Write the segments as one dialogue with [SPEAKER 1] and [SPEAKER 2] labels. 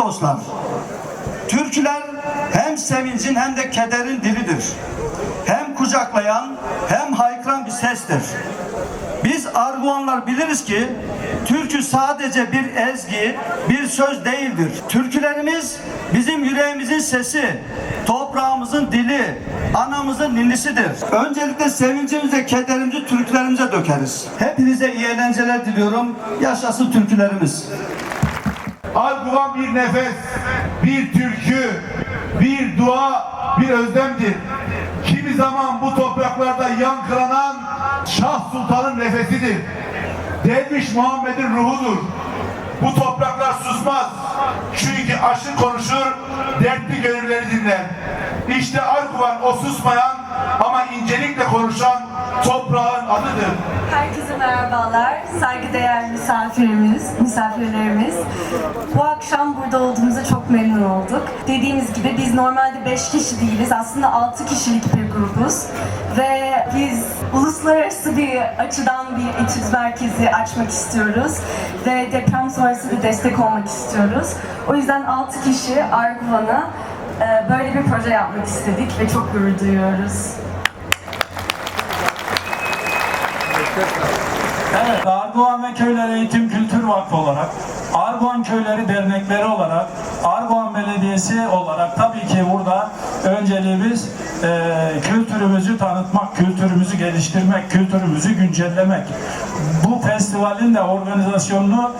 [SPEAKER 1] dostlar, türküler hem sevincin hem de kederin dilidir. Hem kucaklayan hem haykıran bir sestir. Biz Arguvanlar biliriz ki türkü sadece bir ezgi, bir söz değildir. Türkülerimiz bizim yüreğimizin sesi, toprağımızın dili, anamızın ninlisidir. Öncelikle sevincimizi, kederimizi türkülerimize dökeriz. Hepinize iyi eğlenceler diliyorum. Yaşasın türkülerimiz.
[SPEAKER 2] Arguvan bir nefes, bir türkü, bir dua, bir özlemdir. Kimi zaman bu topraklarda yankılanan Şah Sultan'ın nefesidir. Derviş Muhammed'in ruhudur. Bu topraklar susmaz. Çünkü aşık konuşur, dertli gönülleri dinler. İşte Arguvan o susmayan ama incelikle konuşan toprağın adıdır.
[SPEAKER 3] Herkese merhabalar, saygıdeğer misafirimiz, misafirlerimiz. Bu akşam burada olduğumuza çok memnun olduk. Dediğimiz gibi biz normalde 5 kişi değiliz, aslında 6 kişilik bir grubuz. Ve biz uluslararası bir açıdan bir etüt merkezi açmak istiyoruz. Ve deprem sonrası bir destek olmak istiyoruz. O yüzden 6 kişi Arguvan'a e, böyle bir proje yapmak istedik ve çok gurur duyuyoruz.
[SPEAKER 4] Evet, Arguvan ve Köyler Eğitim Kültür Vakfı olarak, Arguvan Köyleri Dernekleri olarak, Arguvan Belediyesi olarak tabii ki burada önceliğimiz e, kültürümüzü tanıtmak, kültürümüzü geliştirmek, kültürümüzü güncellemek. Bu festivalin de organizasyonunu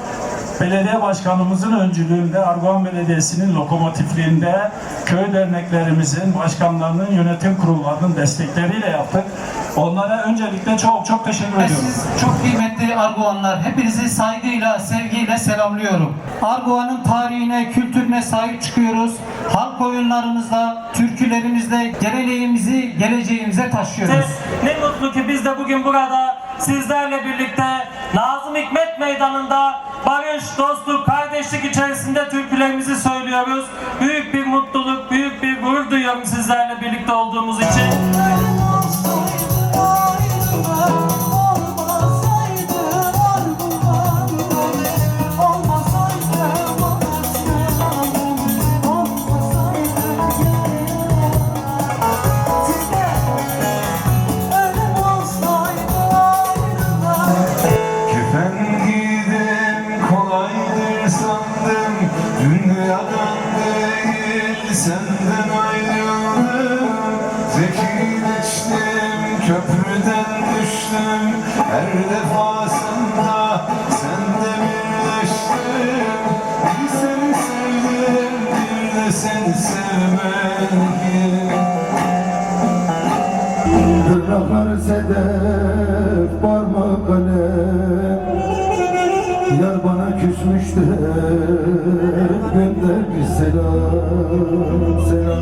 [SPEAKER 4] belediye başkanımızın öncülüğünde Arguvan Belediyesi'nin lokomotifliğinde köy derneklerimizin başkanlarının yönetim kurullarının destekleriyle yaptık. Onlara öncelikle çok çok teşekkür
[SPEAKER 5] Ve
[SPEAKER 4] ediyorum.
[SPEAKER 5] siz çok kıymetli Arguvanlar, hepinizi saygıyla, sevgiyle selamlıyorum. Arguvan'ın tarihine, kültürüne sahip çıkıyoruz. Halk oyunlarımızla, türkülerimizle geleneğimizi geleceğimize taşıyoruz.
[SPEAKER 6] Ne mutlu ki biz de bugün burada sizlerle birlikte Nazım Hikmet Meydanı'nda barış, dostluk, kardeşlik içerisinde türkülerimizi söylüyoruz. Büyük bir mutluluk, büyük bir gurur duyuyorum sizlerle birlikte olduğumuz için.
[SPEAKER 2] Sandım Dünyadan değil senden ayrıldım. Zeki geçtim köprüden düştüm Her defasında sende birleştim. Bir seni sevdim bir de seni sevmedim.
[SPEAKER 7] Hırraklar sedef, parmak kalem düşmüştü. Gönder bir selam Selam.